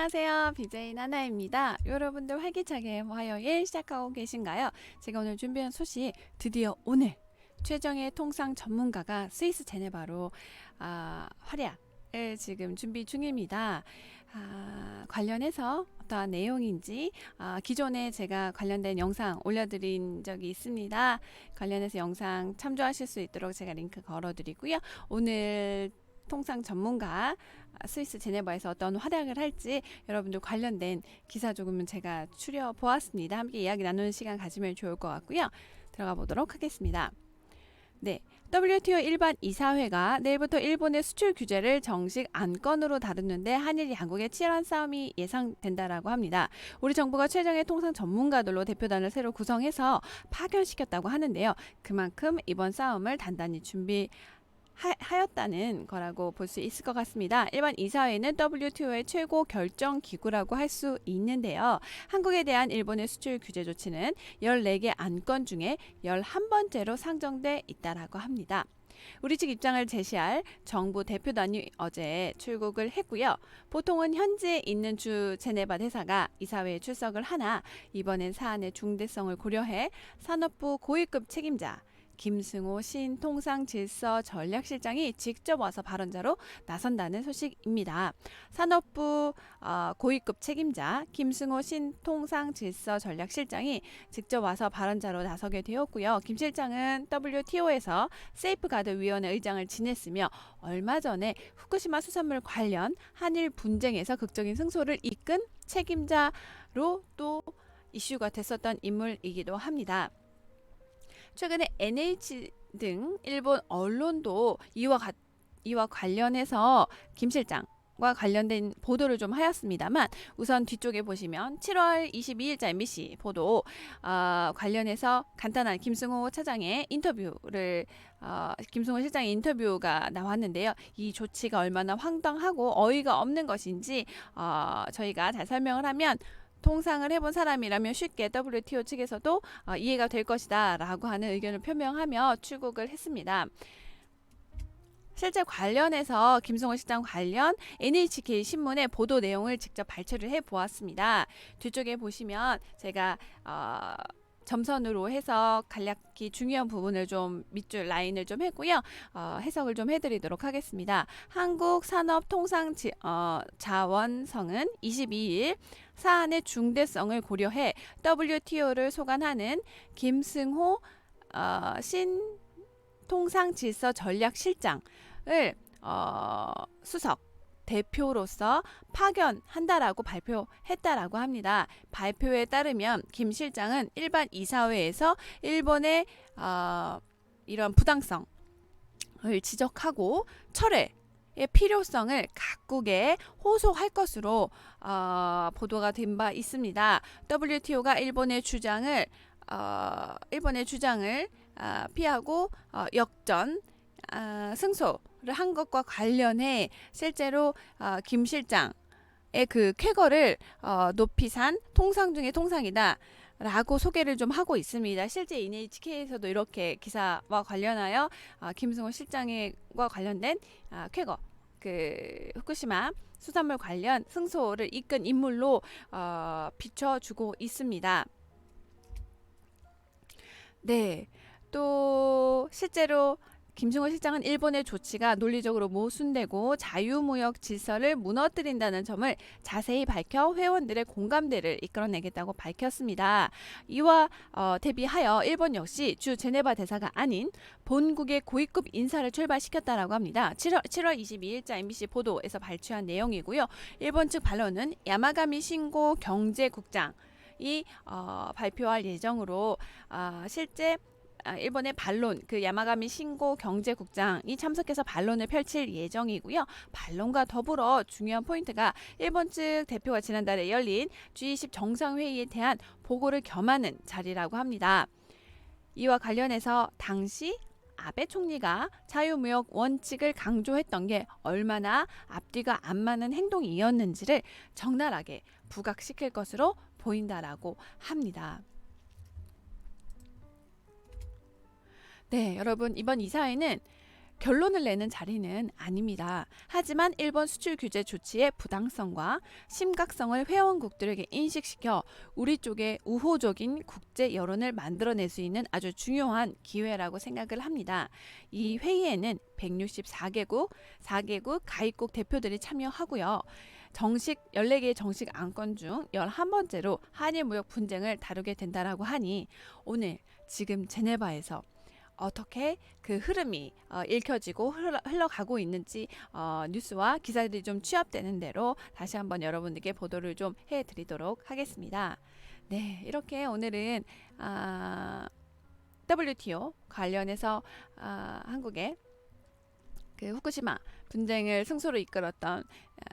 안녕하세요. BJ 나나입니다. 여러분들 활기차게 화요일 시작하고 계신가요? 제가 오늘 준비한 소식 드디어 오늘 최정의 통상 전문가가 스위스 제네바로 아, 활약을 지금 준비 중입니다. 아, 관련해서 어떠한 내용인지 아, 기존에 제가 관련된 영상 올려드린 적이 있습니다. 관련해서 영상 참조하실 수 있도록 제가 링크 걸어드리고요. 오늘 통상 전문가 아, 스위스 제네바에서 어떤 활약을 할지 여러분들 관련된 기사 조금은 제가 추려 보았습니다. 함께 이야기 나누는 시간 가지면 좋을 것 같고요. 들어가 보도록 하겠습니다. 네. WTO 일반 이사회가 내일부터 일본의 수출 규제를 정식 안건으로 다루는데 한일 양국의 치열한 싸움이 예상된다라고 합니다. 우리 정부가 최정의 통상 전문가들로 대표단을 새로 구성해서 파견시켰다고 하는데요. 그만큼 이번 싸움을 단단히 준비 하, 하였다는 거라고 볼 수 있을 것 같습니다. 일반 이사회는 WTO의 최고 결정 기구라고 할 수 있는데요. 한국에 대한 일본의 수출 규제 조치는 14개 안건 중에 11번째로 상정돼 있다라고 합니다. 우리 측 입장을 제시할 정부 대표단이 어제 출국을 했고요. 보통은 현지에 있는 주 제네바 대사가 이사회에 출석을 하나 이번엔 사안의 중대성을 고려해 산업부 고위급 책임자 김승호 신통상질서 전략실장이 직접 와서 발언자로 나선다는 소식입니다. 산업부 어, 고위급 책임자 김승호 신통상질서 전략실장이 직접 와서 발언자로 나서게 되었고요. 김 실장은 WTO에서 세이프가드 위원회 의장을 지냈으며 얼마 전에 후쿠시마 수산물 관련 한일 분쟁에서 극적인 승소를 이끈 책임자로 또 이슈가 됐었던 인물이기도 합니다. 최근에 NH 등 일본 언론도 이와, 가, 이와 관련해서 김 실장 과 관련된 보도를 좀 하였습니다만 우선 뒤쪽에 보시면 7월 22일자 MBC 보도 어, 관련해서 간단한 김승호 차장의 인터뷰를 어, 김승호 실장의 인터뷰가 나왔는데요. 이 조치가 얼마나 황당하고 어이가 없는 것인지 어, 저희가 잘 설명을 하면 통상을 해본 사람이라면 쉽게 WTO 측에서도 어, 이해가 될 것이다 라고 하는 의견을 표명하며 출국을 했습니다. 실제 관련해서 김성호 실장 관련 NHK 신문의 보도 내용을 직접 발췌를 해 보았습니다. 뒤쪽에 보시면 제가 어, 점선으로 해서 간략히 중요한 부분을 좀 밑줄 라인을 좀 했고요. 어, 해석을 좀 해드리도록 하겠습니다. 한국 산업 통상자원성은 22일 사안의 중대성을 고려해 WTO를 소관하는 김승호 어, 신 통상 질서 전략 실장을 어, 수석 대표로서 파견한다라고 발표했다라고 합니다. 발표에 따르면 김 실장은 일반 이사회에서 일본의 어, 이런 부당성을 지적하고 철회 의 필요성을 각국에 호소할 것으로 어, 보도가 된 바 있습니다. WTO가 일본의 주장을 어, 일본의 주장을 어, 피하고 어, 역전 어, 승소를 한 것과 관련해 실제로 어, 김 실장의 그 쾌거를 어, 높이 산 통상 중의 통상이다. 라고 소개를 좀 하고 있습니다. 실제 NHK에서도 이렇게 기사와 관련하여 어, 김승호 실장과 관련된 어, 쾌거 그 후쿠시마 수산물 관련 승소를 이끈 인물로 어, 비춰주고 있습니다. 네, 또 실제로 김승호 실장은 일본의 조치가 논리적으로 모순되고 자유무역 질서를 무너뜨린다는 점을 자세히 밝혀 회원들의 공감대를 이끌어내겠다고 밝혔습니다. 이와 어, 대비하여 일본 역시 주 제네바 대사가 아닌 본국의 고위급 인사를 출발시켰다라고 합니다. 7월, 7월 22일자 MBC 보도에서 발췌한 내용이고요. 일본 측 반론은 야마가미 신고 경제국장 이 어, 발표할 예정으로 어, 실제 아, 일본의 반론 그 야마가미 신고 경제국장이 참석해서 반론을 펼칠 예정이고요. 반론과 더불어 중요한 포인트가 일본 측 대표가 지난달에 열린 G20 정상회의에 대한 보고를 겸하는 자리라고 합니다. 이와 관련해서 당시 아베 총리가 자유무역 원칙을 강조했던 게 얼마나 앞뒤가 안 맞는 행동이었는지를 적나라하게 부각시킬 것으로 보인다라고 합니다. 네, 여러분 이번 이사회는 결론을 내는 자리는 아닙니다. 하지만 일본 수출 규제 조치의 부당성과 심각성을 회원국들에게 인식시켜 우리 쪽에 우호적인 국제 여론을 만들어낼 수 있는 아주 중요한 기회라고 생각을 합니다. 이 회의에는 164개국, 4개국 가입국 대표들이 참여하고요. 정식 14개의 정식 안건 중 11번째로 한일 무역 분쟁을 다루게 된다라고 하니 오늘 지금 제네바에서 어떻게 그 흐름이 어, 읽혀지고 흘러, 흘러 가고 있는지 어, 뉴스와 기사들이 좀 취합되는 대로 다시 한번 여러분들께 보도를 좀 해드리도록 하겠습니다. 네, 이렇게 오늘은 아, WTO 관련해서 아, 한국의 그 후쿠시마 분쟁을 승소로 이끌었던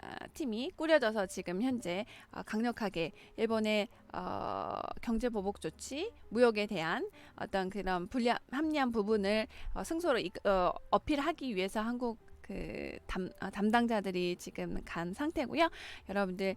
아, 팀이 꾸려져서 지금 현재 어, 강력하게 일본의 어, 경제 보복 조치, 무역에 대한 어떤 그런 불리한 합리한 부분을 어, 승소로 이, 어, 어필하기 위해서 한국 그 담, 어, 담당자들이 지금 간 상태고요. 여러분들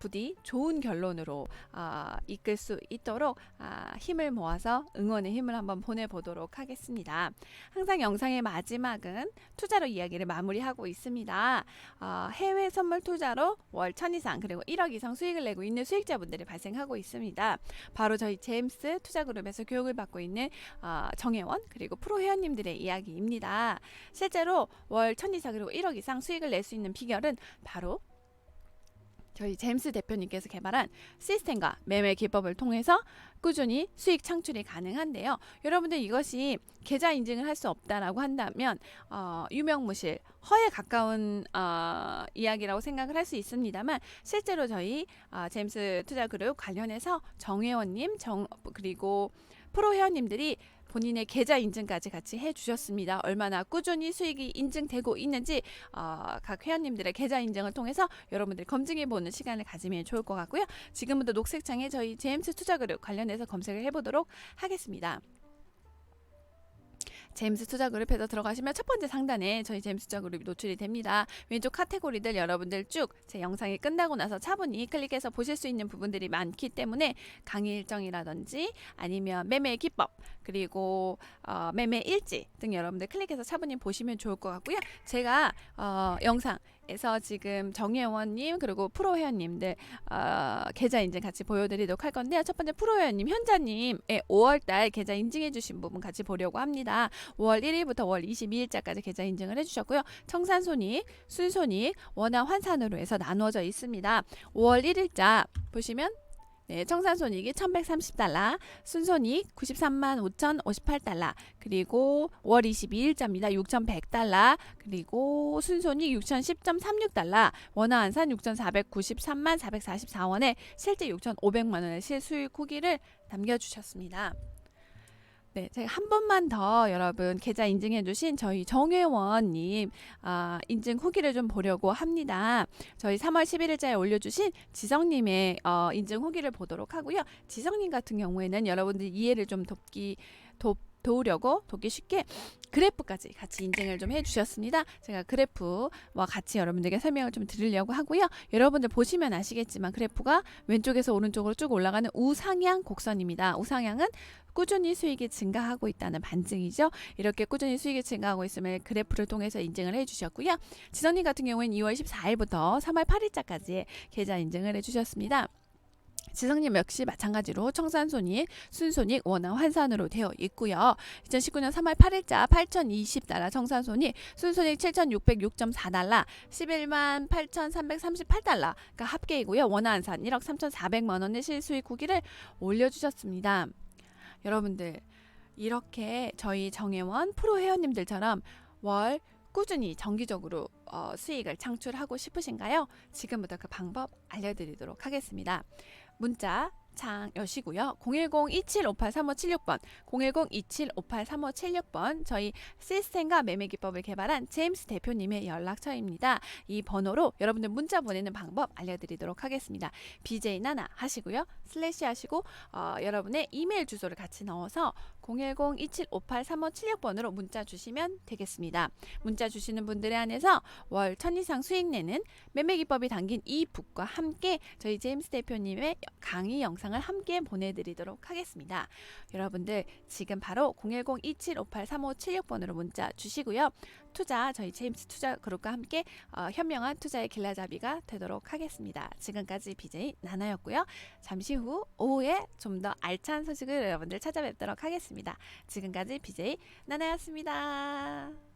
부디 좋은 결론으로 어, 이끌 수 있도록 아, 힘을 모아서 응원의 힘을 한번 보내보도록 하겠습니다. 항상 영상의 마지막은 투자로 이야기를 마무리하고 있습니다. 어, 해외 선물 투자로 월1000 이상 그리고 1억 이상 수익을 내고 있는 수익자분들이 발생하고 있습니다. 바로 저희 제임스 투자그룹에서 교육을 받고 있는 어, 정혜원 그리고 프로 회원님들의 이야기입니다. 실제로 월1000 이상 그리고 1억 이상 수익을 낼 수 있는 비결은 바로 저희 제임스 대표님께서 개발한 시스템과 매매 기법을 통해서 꾸준히 수익 창출이 가능한데요. 여러분들 이것이 계좌 인증을 할 수 없다라고 한다면 어, 유명무실 허에 가까운 어, 이야기라고 생각을 할 수 있습니다만 실제로 저희 어, 제임스 투자그룹 관련해서 정회원님 정 그리고 프로 회원님들이 본인의 계좌 인증까지 같이 해주셨습니다. 얼마나 꾸준히 수익이 인증되고 있는지 어, 각 회원님들의 계좌 인증을 통해서 여러분들이 검증해보는 시간을 가지면 좋을 것 같고요. 지금부터 녹색창에 저희 제임스 투자그룹 관련해서 검색을 해보도록 하겠습니다. 제임스 투자 그룹에서 들어가시면 첫 번째 상단에 저희 제임스 투자 그룹이 노출이 됩니다. 왼쪽 카테고리들 여러분들 쭉 제 영상이 끝나고 나서 차분히 클릭해서 보실 수 있는 부분들이 많기 때문에 강의 일정이라든지 아니면 매매 기법 그리고 어, 매매 일지 등 여러분들 클릭해서 차분히 보시면 좋을 것 같고요. 제가 어, 영상 에서 지금 정혜원님 그리고 프로 회원님들 어, 계좌 인증 같이 보여드리도록 할 건데요. 첫 번째 프로 회원님 현자님의 5월달 계좌 인증해주신 부분 같이 보려고 합니다. 5월 1일부터 5월 22일자까지 계좌 인증을 해주셨고요. 청산손익, 순손익, 원화 환산으로 해서 나누어져 있습니다. 5월 1일자 보시면 네, 청산손익이 1130달러, 순손익 93만 5,058달러, 그리고 5월 22일자입니다. 6,100달러, 그리고 순손익 6,010.36달러, 원화환산 6,493만 444원에 실제 6,500만 원의 실수익 후기를 남겨주셨습니다. 네, 제가 한 번만 더 여러분 계좌 인증해주신 저희 정혜원님 아, 인증 후기를 좀 보려고 합니다. 저희 3월 11일자에 올려주신 지성님의 어, 인증 후기를 보도록 하고요. 지성님 같은 경우에는 여러분들 이해를 좀 돕기 돕 도우려고 돕기 쉽게 그래프까지 같이 인증을 좀 해주셨습니다. 제가 그래프와 같이 여러분들께 설명을 좀 드리려고 하고요. 여러분들 보시면 아시겠지만 그래프가 왼쪽에서 오른쪽으로 쭉 올라가는 우상향 곡선입니다. 우상향은 꾸준히 수익이 증가하고 있다는 반증이죠. 이렇게 꾸준히 수익이 증가하고 있음을 그래프를 통해서 인증을 해주셨고요. 지선님 같은 경우에는 2월 14일부터 3월 8일자까지 계좌 인증을 해주셨습니다. 지성님 역시 마찬가지로 청산손익, 순손익, 원화 환산으로 되어 있고요. 2019년 3월 8일자 8,020달러 청산손익, 순손익 7,606.4달러, 11만 8,338달러가 합계이고요. 원화 환산 1억 3,400만 원의 실수익 후기를 올려주셨습니다. 여러분들 이렇게 저희 정혜원 프로 회원님들처럼 월 꾸준히 정기적으로 어, 수익을 창출하고 싶으신가요? 지금부터 그 방법 알려드리도록 하겠습니다. 문자 창 여시고요. 010-2758-3576번, 010-2758-3576번 저희 시스템과 매매 기법을 개발한 제임스 대표님의 연락처입니다. 이 번호로 여러분들 문자 보내는 방법 알려드리도록 하겠습니다. BJ 나나 하시고요. 슬래시 하시고 어, 여러분의 이메일 주소를 같이 넣어서 010-2758-3576번으로 문자 주시면 되겠습니다. 문자 주시는 분들에 한해서 월1000 이상 수익 내는 매매 기법이 담긴 이 북과 함께 저희 제임스 대표님의 강의 영상 영상을 함께 보내드리도록 하겠습니다. 여러분들 지금 바로 010-2758-3576번으로 문자 주시고요. 투자 저희 제임스 투자 그룹과 함께 어, 현명한 투자의 길라잡이가 되도록 하겠습니다. 지금까지 BJ 나나였고요. 잠시 후 오후에 좀 더 알찬 소식을 여러분들 찾아뵙도록 하겠습니다. 지금까지 BJ 나나였습니다.